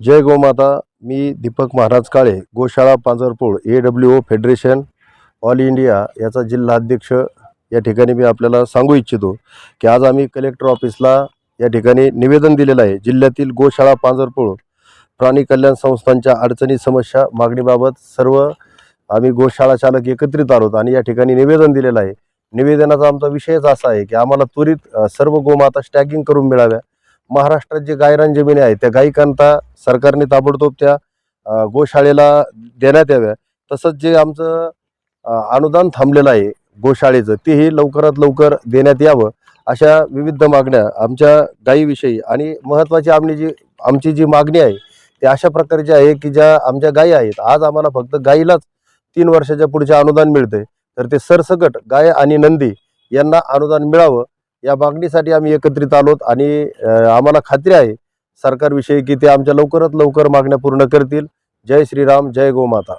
जय गोमाता मी दीपक महाराज काळे गोशाळा पांजरपूळ A W O federation all India याचा जिल्हा अध्यक्ष. या ठिकाणी मी आपल्याला सांगू इच्छितो की आज आम्ही कलेक्टर ऑफिसला या ठिकाणी निवेदन दिलेलं आहे. जिल्ह्यातील गोशाळा पांजरपूळ प्राणी कल्याण संस्थांच्या अडचणी समस्या मागणीबाबत सर्व आम्ही गोशाळा चालक एकत्रित आलोत आणि या ठिकाणी निवेदन दिलेलं आहे. निवेदनाचा आमचा विषयच असा आहे की आम्हाला त्वरित सर्व गोमाता स्टॅगिंग करून मिळाव्या. महाराष्ट्रात जे गायरान जमिनी आहे त्या गायिकांता सरकारने ताबडतोब त्या गोशाळेला देण्यात याव्या. तसंच जे आमचं अनुदान थांबलेलं आहे गोशाळेचं तेही लवकरात लवकर देण्यात यावं अशा विविध मागण्या आमच्या गायीविषयी आणि महत्त्वाची आम्ही जी आमची जी मागणी आहे ती अशा प्रकारची आहे की ज्या आमच्या गायी आहेत आज आम्हाला फक्त गायीलाच तीन वर्षाच्या पुढचे अनुदान मिळते तर ते सरसकट गाय आणि नंदी यांना अनुदान मिळावं या मागणीसाठी आम्ही एकत्रित आलोत आणि आम्हाला खात्री आहे सरकारविषयी की ते आमच्या लवकरात लवकर मागण्या पूर्ण करतील. जय श्रीराम जय गोमाता.